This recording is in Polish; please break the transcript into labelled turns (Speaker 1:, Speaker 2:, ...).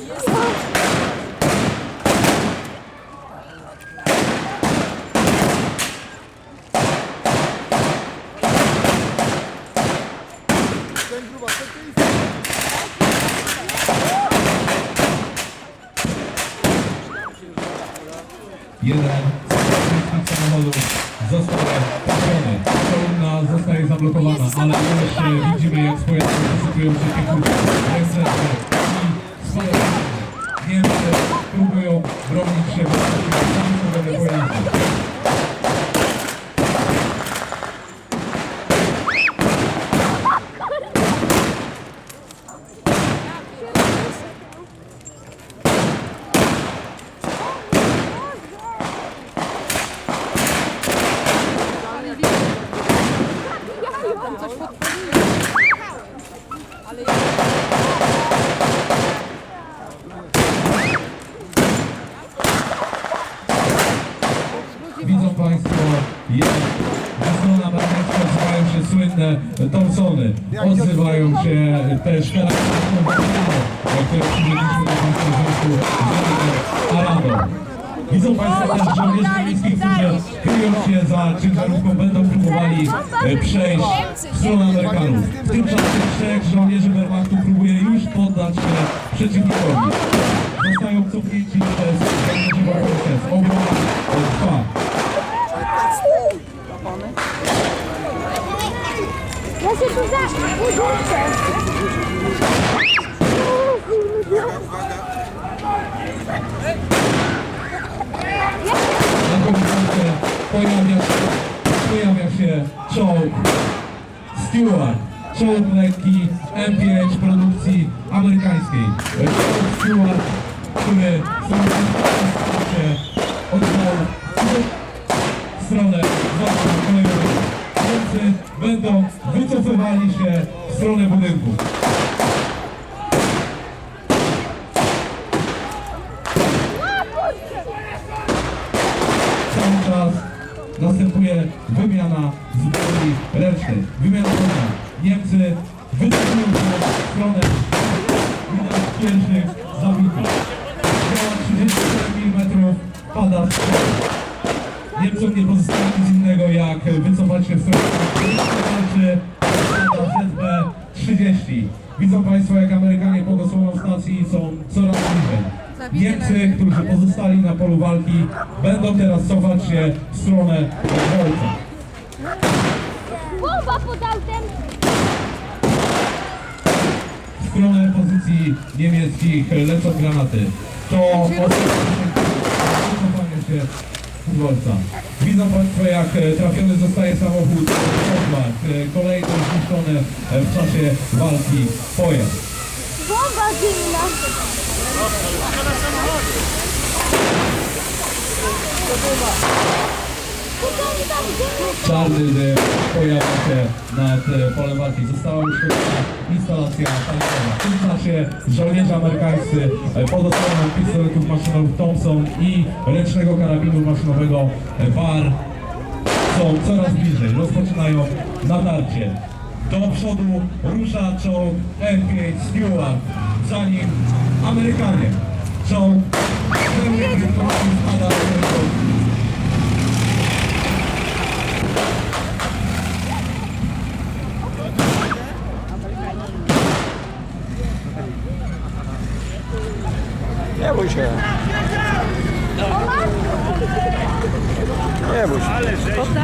Speaker 1: Jeden z samochodów zostaje trafiony. Kolumna zostaje zablokowana, ale wreszcie widzimy jak z pojazdu wysypują się piechurki, reserwy i swoje Niemcy próbują bronić się przeciw samochodowym pojazdom. Widzą Państwo, jak strona amerykańska odzywają się słynne Thompsony. Odzywają się też Wojnano, które do Państwa Związku z. Widzą Państwo też żołnierzy niemieckich, którzy kryją się za ciężarówką, będą próbowali e, przejść w stronę Amerykanów. W tym czasie trzech żołnierzy Wehrmachtu próbuje już poddać się przeciwnikowi. Zostają cofnięci przez żołnierzy Wehrmachtu. Obrona e, trwa.
Speaker 2: Ja się tu za... Udurczę.
Speaker 1: Na horyzoncie pojawia się, pojawia się czołg Stewart. Czołg lekki M5 produkcji amerykańskiej. Czołg Stewart, który wycofywali się w stronę budynku. cały czas następuje wymiana zbroi ręcznej. Wymiana broni. Niemcy wycofują się w stronę widać pierwszych zabitych. Działa 37 mm pada w strzał. Niemcom nie pozostaje nic innego jak wycofać się w stronę ZB-30. Widzą Państwo jak Amerykanie pod osłoną stacji są coraz bliżej. Niemcy, którzy pozostali na polu walki będą teraz cofać się w stronę dworca.
Speaker 2: Bomba pod autem.
Speaker 1: W stronę pozycji niemieckich lecą granaty. To się dworca. Widzą Państwo jak e, trafiony zostaje samochód Kozłak. E, Kolejny zniszczony e, w czasie walki pojazd.
Speaker 2: Bomba zimna. Tam zimno.
Speaker 1: Czarny pojawia się nad e, polem walki. Została już instalacja tankowa. W tym czasie żołnierze amerykańscy e, pod pistoletów maszynowych Thompson i ręcznego karabinu maszynowego VAR są coraz bliżej. Rozpoczynają natarcie. Do przodu rusza czołg F5 Stewart, za nim Amerykanie. Czołg F5 spada
Speaker 3: Nie bój się. Nie bój się.